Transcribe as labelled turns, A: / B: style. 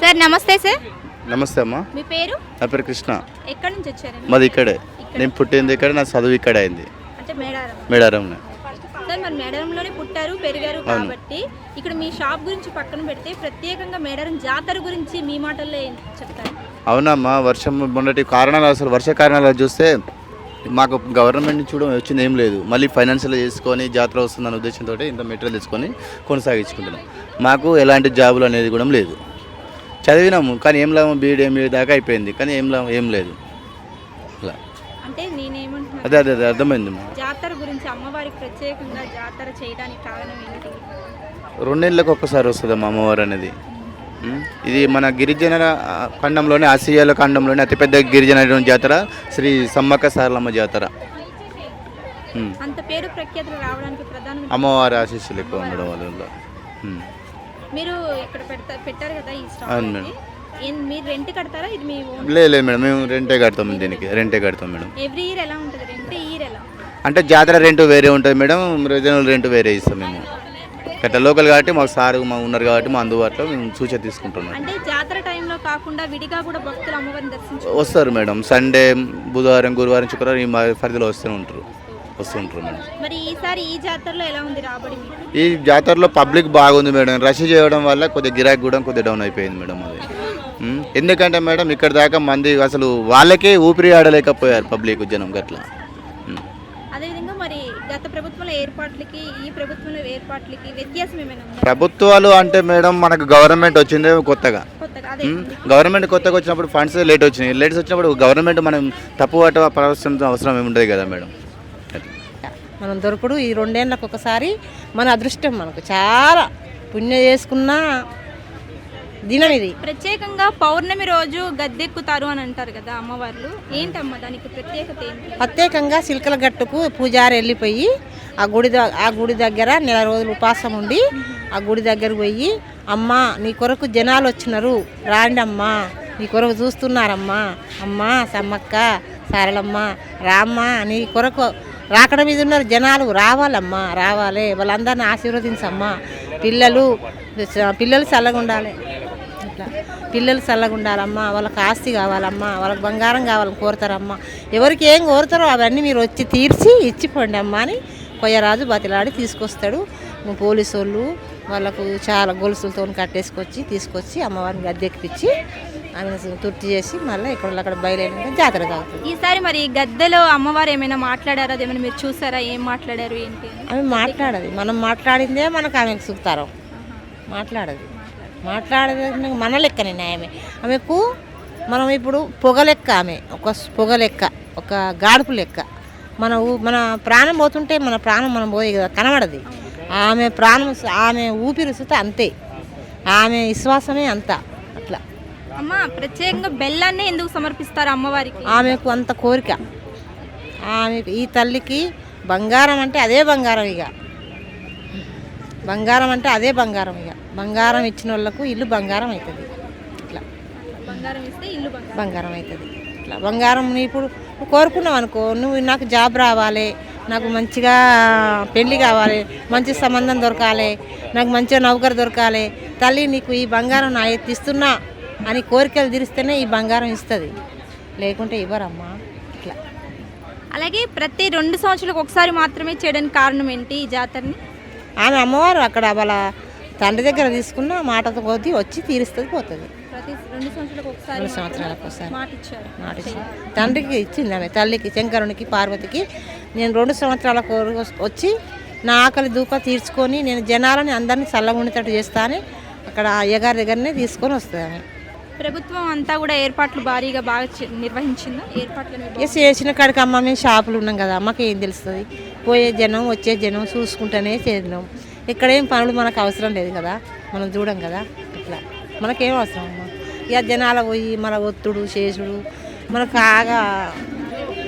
A: Sir నమస్తే sir.
B: నమస్తే అమ్మా.
A: మీ పేరు?
B: నా పేరు కృష్ణ.
A: ఎక్కడి నుంచి వచ్చారు?
B: మాది ఇక్కడే. నేను పుట్టింది ఇక్కడ నా చదువు ఇక్కడే అయింది.
A: అంటే మేడారం.
B: మేడారంలో
A: సార్ మరి మేడారంలోనే పుట్టారు పెరిగారు కాబట్టి ఇక్కడ మీ షాప్ గురించి పక్కన పెడితే ప్రత్యేకంగా మేడారం జాతర గురించి మీ మాటల్లో చెప్తారు?
B: అవునమ్మా వర్షం మొన్నటి కారణాలు అసలు వర్ష కారణాలు చూస్తే మాకు గవర్నమెంట్ నుంచి కూడా వచ్చింది ఏం లేదు. మళ్ళీ ఫైనాన్షియల్ చేసుకొని జాతర వస్తుందన్న ఉద్దేశంతో ఇంత మెటీరియల్ తీసుకొని కొనసాగించుకుంటున్నాం. మాకు ఎలాంటి జాబులు అనేది కూడా లేదు. చదివినాము కానీ ఏం లాభం? బీఈడి ఎంఈడి దాకా అయిపోయింది కానీ ఏం లాభం? ఏం లేదు. అలా.
A: అంటే
B: అదే అదే అదే అర్థమైంది
A: జాతర గురించి అమ్మవారికి ప్రత్యేకంగా జాతర చేయడానికి కారణం ఏంటి
B: రెండేళ్ళకి ఒక్కసారి వస్తుందమ్మా అమ్మవారు అనేది. ఉమ్, ఇది మన గిరిజన ఆ, ఖండంలోనే ఆసియాల ఖండంలోనే అతిపెద్ద గిరిజన జాతర శ్రీ సమ్మక్క సారలమ్మ జాతర. ఉమ్,
A: అంత పేరు ప్రఖ్యాతులు రావడానికి ప్రధాన
B: అమ్మవారి ఆశీస్సులు ఎక్కువ ఉండడం వల్ల. ఉమ్.
A: మీరు ఇక్కడ పెడతా పెట్టారు కదా ఈ
B: అవును
A: స్టాల్
B: మేడం.
A: మీరు రెంట్ కడతారా? ఇది మీ ఓన్?
B: లేదు లేదు మేడం మేము రెంటే కడతాం దీనికి రెంటే. కడతాం మేడం.
A: ఎవ్రీ ఇయర్ ఎలా ఉంటుంది? రెంట్ ఇయర్ ఎలా?
B: అంటే జాతర రెంట్ వేరే ఉంటుంది మేడం రీజనల్ రెంట్ వేరే ఇస్తాం మేము. అట్లా లోకల్ కాబట్టి మాకు సార్ మా ఉన్నారు కాబట్టి మా అందుబాటులో మేము సూచన తీసుకుంటున్నాం
A: అంటే జాతర టైంలో కాకుండా విడిగా కూడా భక్తులు అమ్మవారిని దర్శించు
B: వస్తారు మేడం సండే బుధవారం గురువారం శుక్రవారం ఈ మా పరిధిలో వస్తూ ఉంటారు. వస్తూ ఉంటారు మేడం.
A: మరి ఈసారి ఈ జాతరలో ఎలా ఉంది రాబడి
B: ఈ జాతరలో పబ్లిక్ బాగుంది మేడం. రష్ చేయడం వల్ల కొద్దిగా గిరాకీ కూడా కొద్దిగా డౌన్ అయిపోయింది మేడం అది. ఉమ్, ఎందుకంటే మేడం ఇక్కడ దాకా మంది అసలు వాళ్ళకే ఊపిరి ఆడలేకపోయారు పబ్లిక్ జనం గట్లా. ఉమ్.
A: అదేవిధంగా మరి గత ప్రభుత్వంలో ఏర్పాట్లకి ఈ ప్రభుత్వంలో ఏర్పాట్లకి వ్యత్యాసం ఏమైనా ఉందా?
B: ప్రభుత్వాలు అంటే మేడం మనకు గవర్నమెంట్ వచ్చిందే కొత్తగా.
A: కొత్తగా అదే
B: ఉమ్, గవర్నమెంట్ కొత్తగా వచ్చినప్పుడు ఫండ్స్ లేట్ వచ్చినాయి. లేట్స్ వచ్చినప్పుడు గవర్నమెంట్ మనం తప్పు పట్ట ప్రవర్తించడం అవసరం ఏముండదు కదా మేడం.
C: మనం దొరకడు. ఈ రెండేళ్ళకి ఒకసారి మన అదృష్టం మనకు. చాలా పుణ్యం చేసుకున్న దినం ఇది.
A: ప్రత్యేకంగా పౌర్ణమి రోజు గద్దెక్కుతారు అని అంటారు కదా అమ్మవార్లు. ఏంటమ్మా దానికి ప్రత్యేకత ఏంటి?
C: ప్రత్యేకంగా సిల్కల గట్టుకు పూజారి వెళ్ళిపోయి ఆ గుడి ద- ఆ గుడి దగ్గర నెల రోజులు ఉపాసం ఉండి ఆ గుడి దగ్గరకు పోయి అమ్మ నీ కొరకు జనాలు వచ్చినారు. రాండి అమ్మా. నీ కొరకు చూస్తున్నారమ్మా. అమ్మా సమ్మక్క సారలమ్మ రామ్మ నీ కొరకు రాకడ మీద ఉన్నారు జనాలు. రావాలమ్మా రావాలి. వాళ్ళందరిని ఆశీర్వదించమ్మా. పిల్లలు పిల్లలు చల్లగా ఉండాలి ఇట్లా పిల్లలు చల్లగా ఉండాలమ్మా వాళ్ళకి ఆస్తి కావాలమ్మా. వాళ్ళకి బంగారం కావాలని కోరుతారమ్మా. ఎవరికి ఏం కోరుతారో అవన్నీ మీరు వచ్చి తీర్చి ఇచ్చిపోండి అమ్మా అని కొయ్యరాజు బతిలాడి తీసుకొస్తాడు. పోలీసు వాళ్ళు వాళ్ళకు చాలా గొలుసులతో కట్టేసుకొచ్చి తీసుకొచ్చి అమ్మవారిని గద్దెక్కిపించి ఆమె తుర్తి చేసి మళ్ళీ ఇక్కడ అక్కడ బయలుదేరినాక జాతర తాగుతుంది.
A: ఈసారి మరి గద్దెలో అమ్మవారు ఏమైనా మాట్లాడారా? అదేమైనా మీరు చూసారా? ఏం మాట్లాడారు? ఏంటి?
C: ఆమె మాట్లాడదు. మనం మాట్లాడిందే మనకు ఆమెకు సుతారం మాట్లాడదు. మాట్లాడదు మన లెక్కనే ఆమె ఆమెకు మనం ఇప్పుడు పొగ లెక్క ఆమె ఒక పొగ లెక్క ఒక గాడుపు లెక్క. మన ఊ- మన ప్రాణం పోతుంటే మన ప్రాణం మనం పోయి కదా కనబడది. ఆమె ప్రాణం ఆమె ఊపిరి అంతే. ఆమె విశ్వాసమే అంత.
A: అమ్మ ప్రత్యేకంగా బెల్లాన్ని ఎందుకు సమర్పిస్తారు అమ్మవారికి?
C: ఆమెకు అంత కోరిక. ఆమె ఈ తల్లికి బంగారం అంటే అదే బంగారం ఇక. బంగారం అంటే అదే బంగారం ఇక. బంగారం ఇచ్చిన వాళ్ళకు ఇల్లు బంగారం అవుతుంది ఇట్లా.
A: బంగారం ఇస్తే ఇల్లు బంగారం.
C: అవుతుంది ఇట్లా. బంగారం ఇప్పుడు కోరుకున్నావు అనుకో నువ్వు నాకు జాబ్ రావాలి నాకు మంచిగా పెళ్ళి కావాలి మంచి సంబంధం దొరకాలి నాకు మంచిగా నౌకరు దొరకాలి తల్లి నీకు ఈ బంగారం నా ఇస్తున్నా అని కోరికలు తీరిస్తేనే ఈ బంగారం ఇస్తుంది. లేకుంటే ఇవ్వరమ్మా. ఇట్లా.
A: అలాగే ప్రతి రెండు సంవత్సరాలకు ఒకసారి మాత్రమే చేయడానికి కారణం ఏంటి ఈ జాతరని?
C: ఆమె అమ్మవారు అక్కడ వాళ్ళ తండ్రి దగ్గర తీసుకున్న మాటతో కొద్దీ వచ్చి తీరుస్తుంది పోతుంది.
A: రెండు సంవత్సరాలకు ఒకసారి
C: సంవత్సరాలకు
A: మాట
C: తండ్రికి ఇచ్చింది ఆమె. తల్లికి శంకరునికి పార్వతికి. నేను రెండు సంవత్సరాల కోరి వచ్చి నా ఆకలి దూక తీర్చుకొని నేను జనాలని అందరినీ చల్లగుండేటట్టు చేస్తా అని అక్కడ అయ్యగారి దగ్గరనే తీసుకొని వస్తుంది ఆమె.
A: ప్రభుత్వం అంతా కూడా ఏర్పాట్లు భారీగా బాగా చే- నిర్వహించిందా? ఏర్పాట్లు
C: ఇక చేసిన కాడికి అమ్మ మేము షాపులు ఉన్నాం కదా అమ్మకి ఏం తెలుస్తుంది? పోయే జనం వచ్చే జనం చూసుకుంటూనే చేద్దాం ఇక్కడేం పనులు మనకు అవసరం లేదు కదా మనం చూడం కదా ఇట్లా మనకేం అవసరం అమ్మ? ఇక జనాల పోయి మన ఒత్తుడు చేసుడు మనకు బాగా